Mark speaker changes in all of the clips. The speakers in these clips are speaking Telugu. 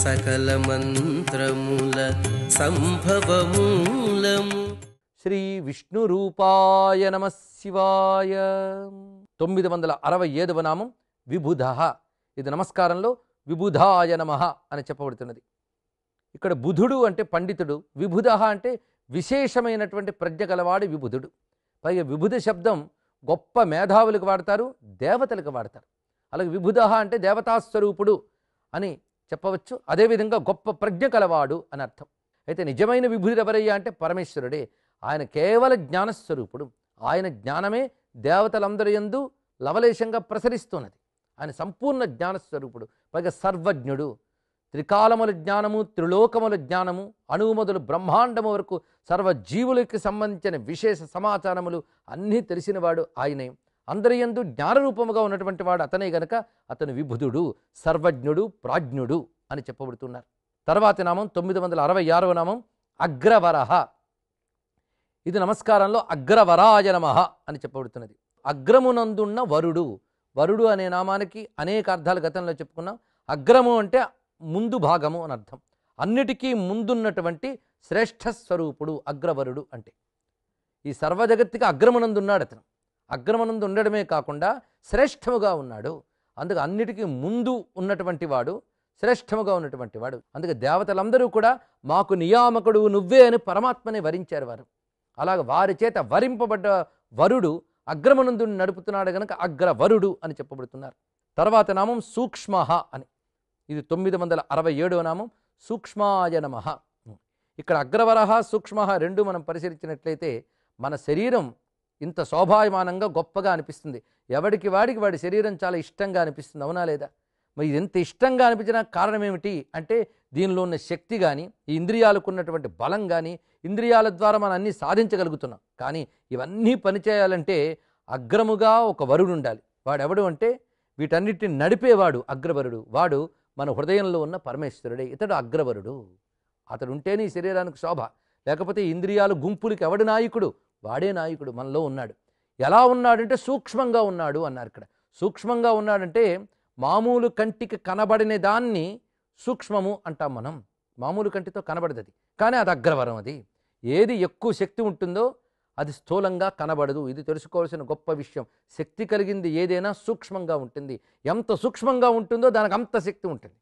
Speaker 1: సకల మంత్రముల సంభవమూలము.
Speaker 2: శ్రీ విష్ణు రూపాయ నమ శివాయ. తొమ్మిది వందల అరవై ఏదవ నామం విబుధ. ఇది నమస్కారంలో విబుధాయ నమ అని చెప్పబడుతున్నది. ఇక్కడ బుధుడు అంటే పండితుడు విబుధ అంటే విశేషమైనటువంటి ప్రజ్ఞ గలవాడు విబుధుడు. పైగా విబుధ శబ్దం గొప్ప మేధావులకు వాడతారు దేవతలకు వాడతారు. అలాగే విబుధ అంటే దేవతాస్వరూపుడు అని చెప్పవచ్చు. అదేవిధంగా గొప్ప ప్రజ్ఞ కలవాడు అని అర్థం. అయితే నిజమైన విభుడు ఎవరయ్యా అంటే పరమేశ్వరుడే. ఆయన కేవల జ్ఞానస్వరూపుడు. ఆయన జ్ఞానమే దేవతలందరి యందు లవలేశంగా ప్రసరిస్తున్నది. ఆయన సంపూర్ణ జ్ఞానస్వరూపుడు. పైగా సర్వజ్ఞుడు. త్రికాలముల జ్ఞానము త్రిలోకముల జ్ఞానము అణువు మొదలు బ్రహ్మాండము వరకు సర్వజీవులకి సంబంధించిన విశేష సమాచారములు అన్నీ తెలిసినవాడు ఆయనే. అందరి యందు జ్ఞానరూపముగా ఉన్నటువంటి వాడు అతనే గనక అతను విబుధుడు సర్వజ్ఞుడు ప్రాజ్ఞుడు అని చెప్పబడుతున్నారు. తర్వాతి నామం తొమ్మిది వందల అరవై ఆరవ నామం అగ్రవరహ. ఇది నమస్కారంలో అగ్రవరాయ నమః అని చెప్పబడుతున్నది. అగ్రమునందున్న వరుడు వరుడు అనే నామానికి అనేక అర్థాలు గతంలో చెప్పుకున్నాం. అగ్రము అంటే ముందు భాగము అని అర్థం. అన్నిటికీ ముందున్నటువంటి శ్రేష్ఠ స్వరూపుడు అగ్రవరుడు అంటే. ఈ సర్వజగత్తుకి అగ్రమునందున్నాడు అతను. అగ్రమనందు ఉండడమే కాకుండా శ్రేష్టముగా ఉన్నాడు. అందుకు అన్నిటికీ ముందు ఉన్నటువంటి వాడు శ్రేష్టముగా ఉన్నటువంటి వాడు. అందుకే దేవతలందరూ కూడా మాకు నియామకుడు నువ్వే అని పరమాత్మని వరించారు వారు. అలాగ వారి చేత వరింపబడ్డ వరుడు అగ్రమనందు నడుపుతున్నాడు గనక అగ్రవరుడు అని చెప్పబడుతున్నారు. తర్వాత నామం సూక్ష్మ అని. ఇది తొమ్మిది వందల అరవై ఏడవ నామం సూక్ష్మాయ నమ. ఇక్కడ అగ్రవరహ సూక్ష్మ రెండు మనం పరిశీలించినట్లయితే మన శరీరం ఇంత శోభాయమానంగా గొప్పగా అనిపిస్తుంది. ఎవడికి వాడికి వాడి శరీరం చాలా ఇష్టంగా అనిపిస్తుంది అవునా లేదా? మరి ఇది ఎంత ఇష్టంగా అనిపించిన కారణం ఏమిటి అంటే దీనిలో ఉన్న శక్తి కానీ ఈ ఇంద్రియాలకు ఉన్నటువంటి బలం కానీ ఇంద్రియాల ద్వారా మనం అన్నీ సాధించగలుగుతున్నాం. కానీ ఇవన్నీ పనిచేయాలంటే అగ్రముగా ఒక వరుడు ఉండాలి. వాడెవడు అంటే వీటన్నిటిని నడిపేవాడు అగ్రవరుడు. వాడు మన హృదయంలో ఉన్న పరమేశ్వరుడే. ఇతడు అగ్రవరుడు. అతడు ఉంటేనే ఈ శరీరానికి శోభ. లేకపోతే ఇంద్రియాలు గుంపులకి ఎవడు నాయకుడు? వాడే నాయకుడు మనలో ఉన్నాడు. ఎలా ఉన్నాడంటే సూక్ష్మంగా ఉన్నాడు అన్నారు ఇక్కడ. సూక్ష్మంగా ఉన్నాడంటే మామూలు కంటికి కనబడిన దాన్ని సూక్ష్మము అంటాం మనం. మామూలు కంటితో కనబడదది కానీ అది అగ్రవరం అది. ఏది ఎక్కువ శక్తి ఉంటుందో అది స్థూలంగా కనబడదు. ఇది తెలుసుకోవాల్సిన గొప్ప విషయం. శక్తి కలిగింది ఏదైనా సూక్ష్మంగా ఉంటుంది. ఎంత సూక్ష్మంగా ఉంటుందో దానికి అంత శక్తి ఉంటుంది.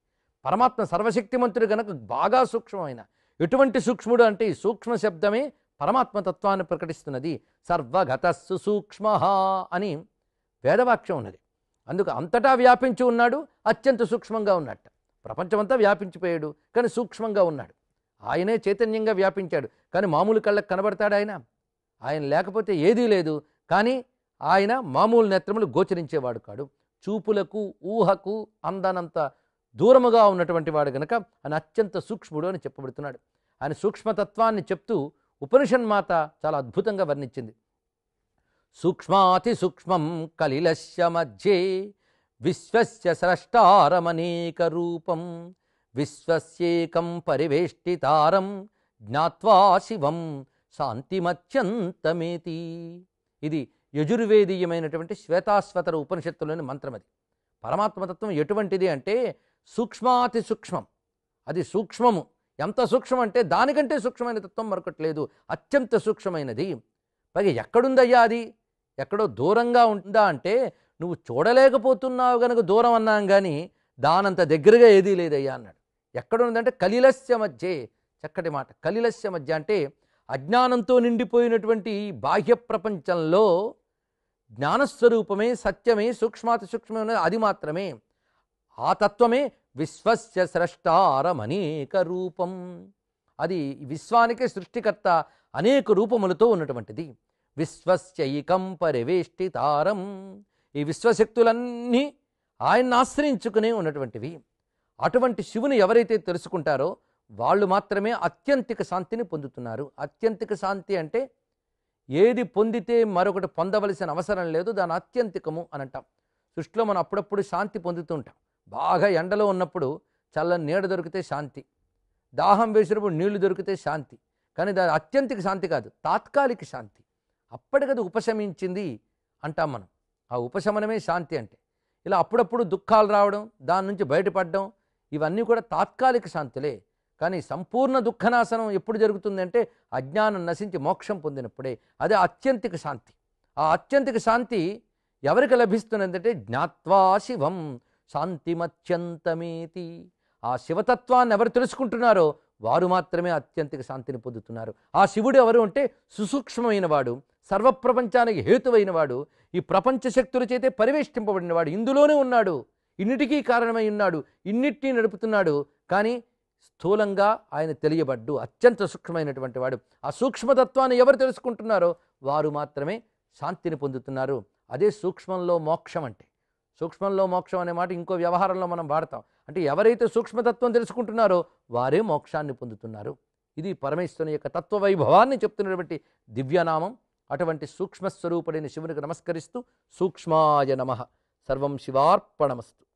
Speaker 2: పరమాత్మ సర్వశక్తిమంతుడు కనుక బాగా సూక్ష్మమైన. ఎటువంటి సూక్ష్ముడు అంటే ఈ సూక్ష్మ శబ్దమే పరమాత్మతత్వాన్ని ప్రకటిస్తున్నది సర్వగత సుసూక్ష్మ అని వేదవాక్యం ఉన్నది. అందుకు అంతటా వ్యాపించి ఉన్నాడు అత్యంత సూక్ష్మంగా ఉన్నట్ట. ప్రపంచమంతా వ్యాపించిపోయాడు కానీ సూక్ష్మంగా ఉన్నాడు. ఆయనే చైతన్యంగా వ్యాపించాడు కానీ మామూలు కళ్ళకు కనబడతాడు ఆయన. ఆయన లేకపోతే ఏదీ లేదు కానీ ఆయన మామూలు నేత్రములు గోచరించేవాడు కాడు. చూపులకు ఊహకు అందనంత దూరముగా ఉన్నటువంటి వాడు గనక ఆయన అత్యంత సూక్ష్ముడు అని చెప్పబడుతున్నాడు. ఆయన సూక్ష్మతత్వాన్ని చెప్తూ ఉపనిషన్మాత చాలా అద్భుతంగా వర్ణించింది. సూక్ష్మాతి సూక్ష్మం కలిలస్య మధ్యే విశ్వస్య స్రష్టారమనేక రూపం విశ్వస్యేకం పరివేష్టితారం జ్ఞాత్వా శివం శాంతిమత్యంతమేతి. ఇది యజుర్వేదీయమైనటువంటి శ్వేతాశ్వతర ఉపనిషత్తులోని మంత్రం అది. పరమాత్మతత్వం ఎటువంటిది అంటే సూక్ష్మాతి సూక్ష్మం అది సూక్ష్మము. ఎంత సూక్ష్మం అంటే దానికంటే సూక్ష్మమైన తత్వం మరొకటి లేదు. అత్యంత సూక్ష్మమైనది. పైగా ఎక్కడుందయ్యా అది? ఎక్కడో దూరంగా ఉందా అంటే నువ్వు చూడలేకపోతున్నావు కనుక దూరం అన్నాం కానీ దానంత దగ్గరగా ఏదీ లేదయ్యా అన్నాడు. ఎక్కడుందంటే కలిలస్య మధ్యే. చక్కటి మాట. కలిలస్య మధ్య అంటే అజ్ఞానంతో నిండిపోయినటువంటి ఈ బాహ్య ప్రపంచంలో జ్ఞానస్వరూపమే సత్యమే సూక్ష్మాతి సూక్ష్మమే అది మాత్రమే. ఆ తత్వమే విశ్వస్య స్రష్టారమనేక రూపం అది విశ్వానికి సృష్టికర్త అనేక రూపములతో ఉన్నటువంటిది. విశ్వస్యైకం పరివేష్టితారం. ఈ విశ్వశక్తులన్నీ ఆయన్ని ఆశ్రయించుకునే ఉన్నటువంటివి. అటువంటి శివుని ఎవరైతే తెలుసుకుంటారో వాళ్ళు మాత్రమే అత్యంతిక శాంతిని పొందుతున్నారు. అత్యంతిక శాంతి అంటే ఏది పొందితే మరొకటి పొందవలసిన అవసరం లేదు దాని అత్యంతికము అని అంటాం. సృష్టిలో మనం అప్పుడప్పుడు శాంతి పొందుతూ ఉంటాం. బాగా ఎండలో ఉన్నప్పుడు చల్లని నీడ దొరికితే శాంతి. దాహం వేసినప్పుడు నీళ్ళు దొరికితే శాంతి. కానీ దాని అత్యంతిక శాంతి కాదు తాత్కాలిక శాంతి. అప్పటికది ఉపశమించింది అంటాం మనం. ఆ ఉపశమనమే శాంతి అంటే. ఇలా అప్పుడప్పుడు దుఃఖాలు రావడం దాని నుంచి బయటపడడం ఇవన్నీ కూడా తాత్కాలిక శాంతులే. కానీ సంపూర్ణ దుఃఖనాశనం ఎప్పుడు జరుగుతుందంటే అజ్ఞానం నశించి మోక్షం పొందినప్పుడే. అదే అత్యంతిక శాంతి. ఆ అత్యంతిక శాంతి ఎవరికి లభిస్తున్నదంటే జ్ఞాత్వా శివం. శాంతిమత్యంతమేతి. ఆ శివతత్వాన్ని ఎవరు తెలుసుకుంటున్నారో వారు మాత్రమే అత్యంతిక శాంతిని పొందుతున్నారు. ఆ శివుడు ఎవరు అంటే సుసూక్ష్మమైన వాడు సర్వప్రపంచానికి హేతువైన వాడు ఈ ప్రపంచ శక్తుల చేతే పరివేష్టింపబడినవాడు ఇందులోనే ఉన్నాడు ఇన్నిటికీ కారణమై ఉన్నాడు ఇన్నిటినీ నడుపుతున్నాడు కానీ స్థూలంగా ఆయన తెలియబడ్డు అత్యంత సూక్ష్మమైనటువంటి వాడు. ఆ సూక్ష్మతత్వాన్ని ఎవరు తెలుసుకుంటున్నారో వారు మాత్రమే శాంతిని పొందుతున్నారు. అదే సూక్ష్మంలో మోక్షం అంటే. సూక్ష్మంలో మోక్షం అనే మాట ఇంకో వ్యవహారంలో మనం వాడతాం. అంటే ఎవరైతే సూక్ష్మతత్వం తెలుసుకుంటున్నారో వారే మోక్షాన్ని పొందుతున్నారు. ఇది పరమేశ్వరుని యొక్క తత్వ వైభవాన్ని చెప్తున్నటువంటి దివ్యనామం. అటువంటి సూక్ష్మస్వరూపుడైన శివునికి నమస్కరిస్తూ సూక్ష్మాయ నమ. సర్వం శివార్పణమస్తు.